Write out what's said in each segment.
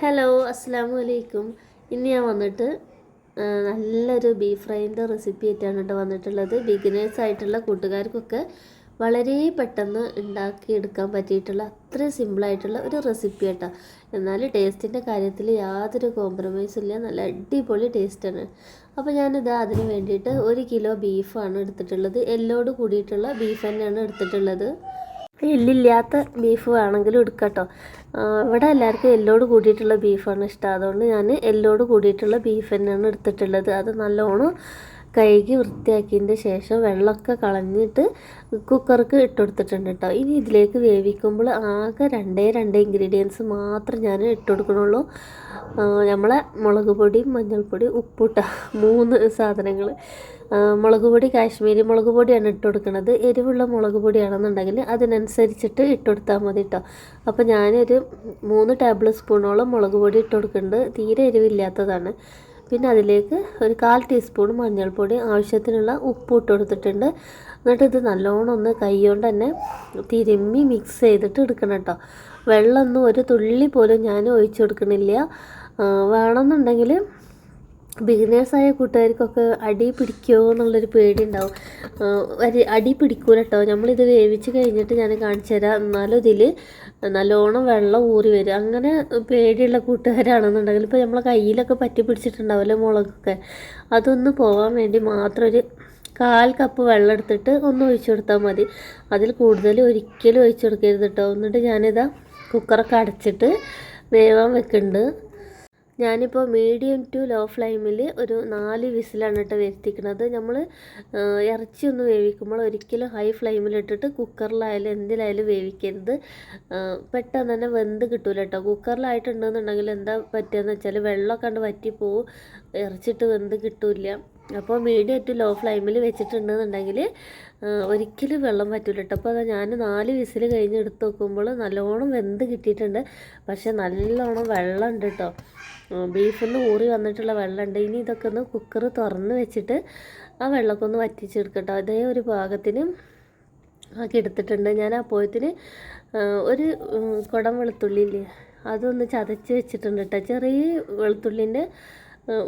Hello അസ്സാം വലൈക്കും ഇന്ന് ഞാൻ വന്നിട്ട് നല്ലൊരു ബീഫ് ഫ്രൈന്റെ റെസിപ്പി ആയിട്ടാണ് കേട്ടോ വന്നിട്ടുള്ളത്. ബിഗിനേഴ്സ് ആയിട്ടുള്ള കൂട്ടുകാർക്കൊക്കെ വളരെ പെട്ടെന്ന് ഉണ്ടാക്കിയെടുക്കാൻ പറ്റിയിട്ടുള്ള അത്രയും സിമ്പിളായിട്ടുള്ള ഒരു റെസിപ്പി കേട്ടോ എന്നാൽ ടേസ്റ്റിന്റെ കാര്യത്തിൽ യാതൊരു കോംപ്രമൈസും ഇല്ല. നല്ല അടിപൊളി ടേസ്റ്റാണ് അപ്പോൾ ഞാനിത് അതിന് വേണ്ടിയിട്ട് ഒരു കിലോ ബീഫാണ് എടുത്തിട്ടുള്ളത്. എല്ലോട് കൂടിയിട്ടുള്ള ബീഫ് തന്നെയാണ് എടുത്തിട്ടുള്ളത്. എല്ലില്ലാത്ത ബീഫ് വേണമെങ്കിലും എടുക്കട്ടോ. ഇവിടെ എല്ലാവർക്കും എല്ലോട് കൂടിയിട്ടുള്ള ബീഫാണ് ഇഷ്ടം. അതുകൊണ്ട് ഞാൻ എല്ലോട് കൂടിയിട്ടുള്ള ബീഫ് തന്നെയാണ് എടുത്തിട്ടുള്ളത്. അത് നല്ലോണം കഴുകി വൃത്തിയാക്കിയതിന്റെ ശേഷം വെള്ളമൊക്കെ കളഞ്ഞിട്ട് കുക്കർക്ക് ഇട്ടുകൊടുത്തിട്ടുണ്ട് കേട്ടോ. ഇനി ഇതിലേക്ക് വേവിക്കുമ്പോൾ ആകെ രണ്ടേ രണ്ട് ഇൻഗ്രീഡിയൻസ് മാത്രം ഞാൻ ഇട്ട് കൊടുക്കണുള്ളൂ നമ്മളെ മുളക് പൊടി മഞ്ഞൾപ്പൊടി ഉപ്പിട്ട മൂന്ന് സാധനങ്ങൾ മുളക് പൊടി കാശ്മീരി മുളക് പൊടിയാണ് ഇട്ട് കൊടുക്കുന്നത് എരിവുള്ള മുളക് പൊടിയാണെന്നുണ്ടെങ്കിൽ അതിനനുസരിച്ചിട്ട് ഇട്ട് കൊടുത്താൽ മതി കേട്ടോ. അപ്പോൾ ഞാനൊരു മൂന്ന് ടേബിൾ സ്പൂണോളം മുളക് പൊടി ഇട്ട് കൊടുക്കുന്നുണ്ട് തീരെ എരിവില്ലാത്തതാണ്. പിന്നെ അതിലേക്ക് ഒരു കാൽ ടീസ്പൂൺ മഞ്ഞൾപ്പൊടി ആവശ്യത്തിനുള്ള ഉപ്പ് ഇട്ട് കൊടുത്തിട്ടുണ്ട്. എന്നിട്ട് ഇത് നല്ലോണം ഒന്ന് കൈകൊണ്ട് തന്നെ തിരുമ്മി മിക്സ് ചെയ്തിട്ട് എടുക്കണം കേട്ടോ. വെള്ളമൊന്നും ഒരു തുള്ളി പോലും ഞാൻ ഒഴിച്ചു കൊടുക്കണില്ല. വേണമെന്നുണ്ടെങ്കിൽ ബിഗിനേഴ്സായ കൂട്ടുകാർക്കൊക്കെ അടി പിടിക്കുമോ എന്നുള്ളൊരു പേടി ഉണ്ടാവും അരി അടി പിടിക്കൂല കേട്ടോ നമ്മളിത് വേവിച്ച് കഴിഞ്ഞിട്ട് ഞാൻ കാണിച്ചു തരാം. എന്നാലും ഇതിൽ നല്ലോണം വെള്ളം ഊറി വരും. അങ്ങനെ പേടിയുള്ള കൂട്ടുകാരാണെന്നുണ്ടെങ്കിൽ ഇപ്പോൾ നമ്മളെ കയ്യിലൊക്കെ പറ്റി പിടിച്ചിട്ടുണ്ടാവില്ലേ മുളകൊക്കെ. അതൊന്ന് പോകാൻ വേണ്ടി മാത്രം ഒരു കാൽ കപ്പ് വെള്ളം എടുത്തിട്ട് ഒന്ന് ഒഴിച്ചു കൊടുത്താൽ മതി. അതിൽ കൂടുതൽ ഒരിക്കലും ഒഴിച്ചു കൊടുക്കരുത് കേട്ടോ. എന്നിട്ട് ഞാനിതാ കുക്കറൊക്കെ അടച്ചിട്ട് വേവാൻ വെക്കുന്നുണ്ട്. ഞാനിപ്പോൾ മീഡിയം ടു ലോ ഫ്ലെയിമിൽ ഒരു നാല് വിസിലാണ് കേട്ടോ വരുത്തിക്കുന്നത്. നമ്മൾ ഇറച്ചി ഒന്ന് വേവിക്കുമ്പോൾ ഒരിക്കലും ഹൈ ഫ്ലെയിമിലിട്ടിട്ട് കുക്കറിലായാലും എന്തിലായാലും വേവിക്കരുത്. പെട്ടെന്ന് തന്നെ വെന്ത് കിട്ടൂല കേട്ടോ കുക്കറിലായിട്ടുണ്ടെന്നുണ്ടെങ്കിൽ എന്താ പറ്റുകയെന്ന് വെച്ചാൽ വെള്ളമൊക്കെ കണ്ട് വറ്റിപ്പോവും. ഇറച്ചിട്ട് വെന്ത് കിട്ടൂല അപ്പോൾ മീഡിയം ടു ലോ ഫ്ലെയിമിൽ വെച്ചിട്ടുണ്ടെന്നുണ്ടെങ്കിൽ ഒരിക്കലും വെള്ളം പറ്റില്ല കേട്ടോ അപ്പോൾ ഞാൻ നാല് വിസിൽ കഴിഞ്ഞ് എടുത്ത് നോക്കുമ്പോൾ നല്ലോണം വെന്ത് കിട്ടിയിട്ടുണ്ട്. പക്ഷേ നല്ലോണം വെള്ളം ഉണ്ട് കേട്ടോ ബീഫിൽ ഊറി വന്നിട്ടുള്ള വെള്ളമുണ്ട്. ഇനി ഇതൊക്കെ ഒന്ന് കുക്കർ തുറന്ന് വെച്ചിട്ട് ആ വെള്ളമൊക്കെ ഒന്ന് വറ്റിച്ചെടുക്കട്ടോ അതേ ഒരു പാകത്തിന് ആക്കി എടുത്തിട്ടുണ്ട്. ഞാൻ ആ പോയത്തിന് ഒരു കുടം വെളുത്തുള്ളി ഇല്ലേ അതൊന്ന് ചതച്ച് വെച്ചിട്ടുണ്ട് കേട്ടോ ചെറിയ വെളുത്തുള്ളിന്റെ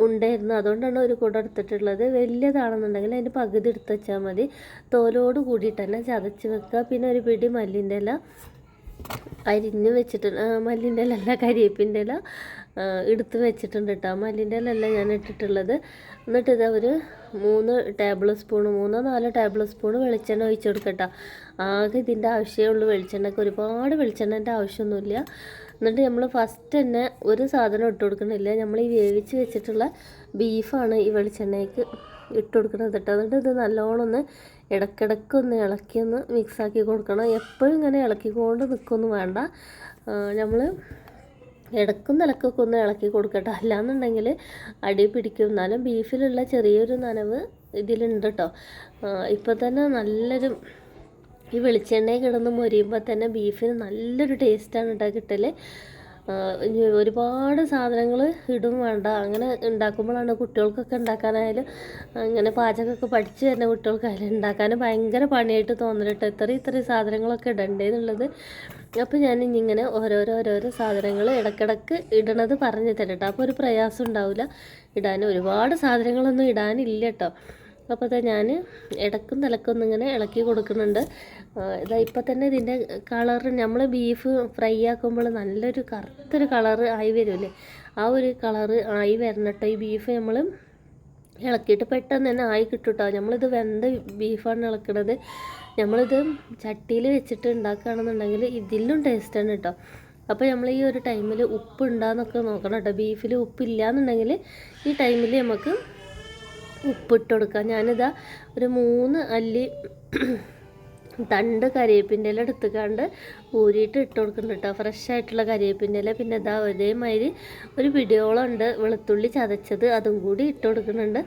ഉണ്ടായിരുന്നു. അതുകൊണ്ടാണ് ഒരു കൂട എടുത്തിട്ടുള്ളത്. വലിയതാണെന്നുണ്ടെങ്കിൽ അതിന്റെ പകുതി എടുത്ത് വെച്ചാൽ മതി. തോലോട് കൂടിയിട്ട് തന്നെ ചതച്ച് വെക്കുക. പിന്നെ ഒരു പിടി മല്ലിന്റെ ഇല അരിഞ്ഞ് വെച്ചിട്ടുണ്ട് മല്ലിന്റെ ഇല അല്ല കരിയേപ്പിന്റെ ഇല എടുത്ത് വെച്ചിട്ടുണ്ട് കേട്ടോ. മല്ലിന്റെ ഇല അല്ല ഞാൻ ഇട്ടിട്ടുള്ളത്. എന്നിട്ട് ഇത് ഒരു മൂന്ന് ടേബിൾ സ്പൂൺ മൂന്നോ നാലോ ടേബിൾ സ്പൂൺ വെളിച്ചെണ്ണ ഒഴിച്ചു കൊടുക്കട്ടോ ആകെ ഇതിന്റെ ആവശ്യമേ ഉള്ളൂ വെളിച്ചെണ്ണയ്ക്ക് ഒരുപാട് വെളിച്ചെണ്ണന്റെ ആവശ്യമൊന്നുമില്ല. എന്നിട്ട് നമ്മൾ ഫസ്റ്റ് തന്നെ ഒരു സാധനം ഇട്ട് കൊടുക്കണില്ല നമ്മൾ ഈ വേവിച്ച് വെച്ചിട്ടുള്ള ബീഫാണ് ഈ വെളിച്ചെണ്ണയ്ക്ക് ഇട്ട് കൊടുക്കുന്നത് കേട്ടോ. എന്നിട്ട് ഇത് നല്ലോണം ഒന്ന് ഇടയ്ക്കിടയ്ക്ക് ഒന്ന് ഇളക്കി ഒന്ന് മിക്സാക്കി കൊടുക്കണം. എപ്പോഴും ഇങ്ങനെ ഇളക്കിക്കൊണ്ട് നിൽക്കൊന്നും വേണ്ട. നമ്മൾ ഇടക്കും നിലക്കൊക്കെ ഒന്ന് ഇളക്കി കൊടുക്കട്ടെ. അല്ലാന്നുണ്ടെങ്കിൽ അടി പിടിക്കും. എന്നാലും ബീഫിലുള്ള ചെറിയൊരു നനവ് ഇതിലുണ്ട് കേട്ടോ. ഇപ്പോൾ തന്നെ നല്ലൊരു ഈ വെളിച്ചെണ്ണയിൽ കിടന്ന് മൊരിയുമ്പോൾ തന്നെ ബീഫിന് നല്ലൊരു ടേസ്റ്റാണ് കേട്ടോ കിട്ടൽ ഒരുപാട് സാധനങ്ങൾ ഇടും വേണ്ട. അങ്ങനെ ഉണ്ടാക്കുമ്പോഴാണ് കുട്ടികൾക്കൊക്കെ ഉണ്ടാക്കാനായാലും അങ്ങനെ പാചകമൊക്കെ പഠിച്ചു വരുന്ന കുട്ടികൾക്കായാലും ഉണ്ടാക്കാൻ ഭയങ്കര പണിയായിട്ട് തോന്നിട്ട് ഇത്ര ഇത്രയും സാധനങ്ങളൊക്കെ ഇടണ്ടേ എന്നുള്ളത്. അപ്പോൾ ഞാൻ ഇങ്ങനെ ഓരോരോ ഓരോരോ സാധനങ്ങൾ ഇടക്കിടക്ക് ഇടണത് പറഞ്ഞു തരട്ടോ. അപ്പോൾ ഒരു പ്രയാസം ഉണ്ടാവില്ല ഇടാൻ ഒരുപാട് സാധനങ്ങളൊന്നും ഇടാനില്ല കേട്ടോ അപ്പോൾ ഞാൻ ഇടക്കും നിലക്കൊന്നും ഇങ്ങനെ ഇളക്കി കൊടുക്കുന്നുണ്ട്. ഇതാ ഇപ്പം തന്നെ ഇതിന്റെ കളർ നമ്മൾ ബീഫ് ഫ്രൈ ആക്കുമ്പോൾ നല്ലൊരു കറുത്തൊരു കളർ ആയി വരുമല്ലേ ആ ഒരു കളർ ആയി വരണം കേട്ടോ ഈ ബീഫ് നമ്മൾ ഇളക്കിയിട്ട് പെട്ടെന്ന് തന്നെ ആയി കിട്ടും കേട്ടോ നമ്മളിത് വെന്ത ബീഫാണ് ഇളക്കണത്. നമ്മളിത് ചട്ടിയിൽ വെച്ചിട്ട് ഉണ്ടാക്കുകയാണെന്നുണ്ടെങ്കിൽ ഇതിലും ടേസ്റ്റാണ് കേട്ടോ അപ്പോൾ നമ്മൾ ഈ ഒരു ടൈമിൽ ഉപ്പ് ഉണ്ടാകുന്നൊക്കെ നോക്കണം കേട്ടോ ബീഫിൽ ഉപ്പില്ല എന്നുണ്ടെങ്കിൽ ഈ ടൈമിൽ നമുക്ക് ഉപ്പിട്ട് കൊടുക്കുക ഞാനിതാ ഒരു മൂന്ന് അല്ലി തണ്ട് കരിവേപ്പിന്റെ ഇല എടുത്തുകൊണ്ട് ഊരിയിട്ട് ഇട്ട് കൊടുക്കുന്നുണ്ട് കേട്ടോ ഫ്രഷ് ആയിട്ടുള്ള കരിവേപ്പിന്റെ ഇല പിന്നെ ഇതാ ഒരേമാതിരി ഒരു പിടിയോളം ഉണ്ട് വെളുത്തുള്ളി ചതച്ചത്. അതും കൂടി ഇട്ട് കൊടുക്കുന്നുണ്ട്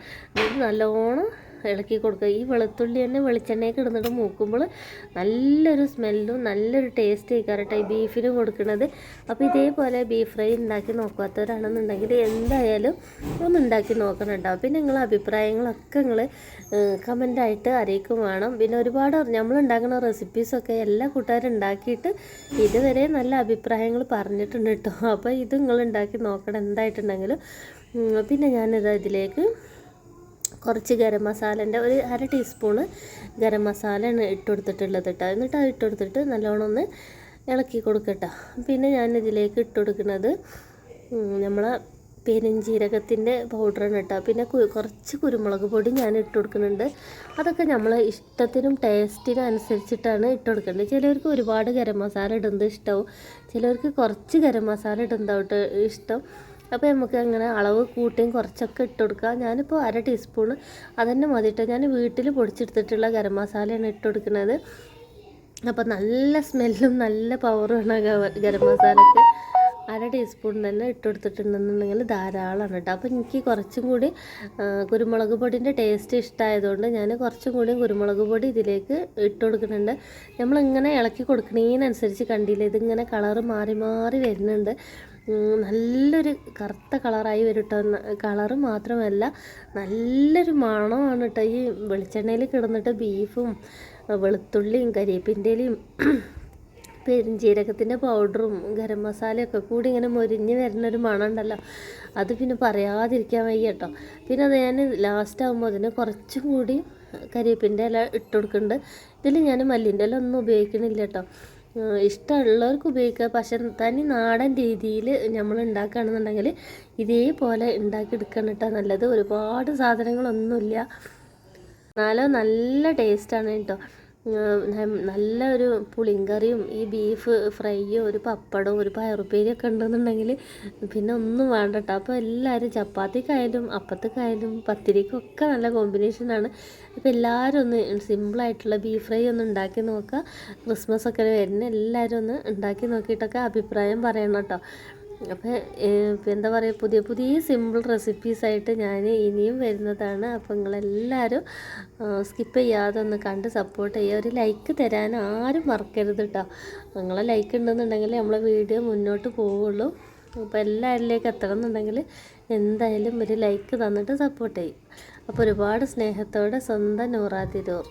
നല്ലോണം ഇളക്കി കൊടുക്കുക. ഈ വെളുത്തുള്ളി തന്നെ വെളിച്ചെണ്ണയൊക്കെ ഇടുന്നിട്ട് മൂക്കുമ്പോൾ നല്ലൊരു സ്മെല്ലും നല്ലൊരു ടേസ്റ്റ് ആയിക്കാറട്ടെ ഈ ബീഫിന് കൊടുക്കുന്നത്. അപ്പോൾ ഇതേപോലെ ബീഫ് ഫ്രൈ ഉണ്ടാക്കി നോക്കാത്തവരാണെന്നുണ്ടെങ്കിൽ എന്തായാലും ഒന്ന് ഉണ്ടാക്കി നോക്കണം പിന്നെ നിങ്ങളെ അഭിപ്രായങ്ങളൊക്കെ നിങ്ങൾ കമന്റായിട്ട് അറിയിക്കും വേണം. പിന്നെ ഒരുപാട് നമ്മൾ ഉണ്ടാക്കുന്ന റെസിപ്പീസൊക്കെ എല്ലാ കൂട്ടുകാരും ഉണ്ടാക്കിയിട്ട് ഇതുവരെ നല്ല അഭിപ്രായങ്ങൾ പറഞ്ഞിട്ടുണ്ട് കേട്ടോ. അപ്പോൾ ഇത് നിങ്ങൾ ഉണ്ടാക്കി നോക്കണം എന്തായിട്ടുണ്ടെങ്കിലും. പിന്നെ ഞാനിത് ഇതിലേക്ക് കുറച്ച് ഗരം മസാലേന്റെ ഒരു അര ടീസ്പൂണ് ഗരം മസാലയാണ് ഇട്ട് കൊടുത്തിട്ടുള്ളത് കേട്ടോ എന്നിട്ട് അത് ഇട്ട് കൊടുത്തിട്ട് നല്ലോണം ഒന്ന് ഇളക്കി കൊടുക്കട്ടോ പിന്നെ ഞാൻ ഇതിലേക്ക് ഇട്ട് കൊടുക്കുന്നത് നമ്മളെ പെരുംജീരകത്തിന്റെ പൗഡറാണ് കേട്ടോ പിന്നെ കുറച്ച് കുരുമുളക് പൊടി ഞാൻ ഇട്ട് കൊടുക്കുന്നുണ്ട്. അതൊക്കെ നമ്മൾ ഇഷ്ടത്തിനും ടേസ്റ്റിനും അനുസരിച്ചിട്ടാണ് ഇട്ട് കൊടുക്കേണ്ടത് ചിലവർക്ക് ഒരുപാട് ഗരം മസാല ഇടുന്നത് ഇഷ്ടവും. ചിലവർക്ക് കുറച്ച് ഗരം മസാല ഇടുന്നതാവട്ടെ ഇഷ്ടം. അപ്പോൾ നമുക്ക് അങ്ങനെ അളവ് കൂട്ടിയും കുറച്ചൊക്കെ ഇട്ട് കൊടുക്കാം ഞാനിപ്പോൾ അര ടീസ്പൂൺ അതന്നെ മതിട്ടോ ഞാൻ വീട്ടിൽ പൊടിച്ചെടുത്തിട്ടുള്ള ഗരം മസാലയാണ് ഇട്ട് കൊടുക്കുന്നത്. അപ്പോൾ നല്ല സ്മെല്ലും നല്ല പവറുമാണ് ഗരം മസാലയ്ക്ക് അര ടീസ്പൂൺ തന്നെ ഇട്ട് കൊടുത്തിട്ടുണ്ടെന്നുണ്ടെങ്കിൽ ധാരാളമാണ് കേട്ടോ. അപ്പോൾ എനിക്ക് കുറച്ചും കൂടി കുരുമുളക് പൊടിന്റെ ടേസ്റ്റ് ഇഷ്ടമായതുകൊണ്ട് ഞാൻ കുറച്ചും കൂടി കുരുമുളക് പൊടി ഇതിലേക്ക് ഇട്ട് കൊടുക്കുന്നുണ്ട്. നമ്മളിങ്ങനെ ഇളക്കി കൊടുക്കണേനനുസരിച്ച് കണ്ടില്ല ഇതിങ്ങനെ കളറ് മാറി മാറി വരുന്നുണ്ട്. നല്ലൊരു കറുത്ത കളറായി വരും കളറ് മാത്രമല്ല നല്ലൊരു മണമാണ് കേട്ടോ ഈ വെളിച്ചെണ്ണയിൽ കിടന്നിട്ട് ബീഫും വെളുത്തുള്ളിയും കരിയേപ്പിന്റെലയും പെരുംജീരകത്തിന്റെ പൗഡറും ഗരം മസാലയൊക്കെ കൂടി ഇങ്ങനെ മൊരിഞ്ഞ് വരുന്നൊരു മണം ഉണ്ടല്ലോ അത് പിന്നെ പറയാതിരിക്കാൻ വയ്യ കേട്ടോ പിന്നെ അത് ഞാൻ ലാസ്റ്റ് ആകുമ്പോൾ അതിന് കുറച്ചും കൂടി കരിവേപ്പിന്റെ ഇല ഇട്ട് കൊടുക്കുന്നുണ്ട്. ഇതിൽ ഞാൻ മല്ലിന്റെ ഇല ഒന്നും ഉപയോഗിക്കണില്ല കേട്ടോ ഇഷ്ടമുള്ളവർക്ക് ഉപയോഗിക്കുക. പക്ഷെ തനി നാടൻ രീതിയിൽ നമ്മൾ ഉണ്ടാക്കുകയാണെന്നുണ്ടെങ്കിൽ ഇതേപോലെ ഉണ്ടാക്കിയെടുക്കണം കേട്ടോ. നല്ലത് ഒരുപാട് സാധനങ്ങളൊന്നുമില്ല. എന്നാലും നല്ല ടേസ്റ്റാണ് കേട്ടോ. ഉം, ഒരു പുളിങ്കറിയും ഈ ബീഫ് ഫ്രൈയും ഒരു പപ്പടവും ഒരു പയറുപ്പേരിയൊക്കെ ഉണ്ടെന്നുണ്ടെങ്കിൽ പിന്നെ ഒന്നും വേണ്ട കേട്ടോ അപ്പോൾ എല്ലാവരും ചപ്പാത്തിക്കായാലും അപ്പത്തേക്കായാലും പത്തിരിക്കും ഒക്കെ നല്ല കോമ്പിനേഷനാണ് അപ്പോൾ എല്ലാവരും ഒന്ന് സിമ്പിളായിട്ടുള്ള ബീഫ് ഫ്രൈ ഒന്ന് ഉണ്ടാക്കി നോക്കുക. ക്രിസ്മസ് ഒക്കെ വരുന്ന എല്ലാവരും ഒന്ന് ഉണ്ടാക്കി നോക്കിയിട്ടൊക്കെ അഭിപ്രായം പറയണം കേട്ടോ. അപ്പോൾ എന്താ പറയുക പുതിയ പുതിയ സിമ്പിൾ റെസിപ്പീസായിട്ട് ഞാൻ ഇനിയും വരുന്നതാണ്. അപ്പോൾ നിങ്ങളെല്ലാവരും സ്കിപ്പ് ചെയ്യാതെ ഒന്ന് കണ്ട് സപ്പോർട്ട് ചെയ്യുക. ഒരു ലൈക്ക് തരാൻ ആരും മറക്കരുത് കേട്ടോ നിങ്ങളെ ലൈക്ക് ഉണ്ടെന്നുണ്ടെങ്കിൽ നമ്മളെ വീഡിയോ മുന്നോട്ട് പോവുള്ളൂ. അപ്പോൾ എല്ലാവരിലേക്ക് എത്തണം എന്നുണ്ടെങ്കിൽ എന്തായാലും ഒരു ലൈക്ക് തന്നിട്ട് സപ്പോർട്ട് ചെയ്യും. അപ്പോൾ ഒരുപാട് സ്നേഹത്തോടെ സ്വന്തം നൂറാതിരൂർ.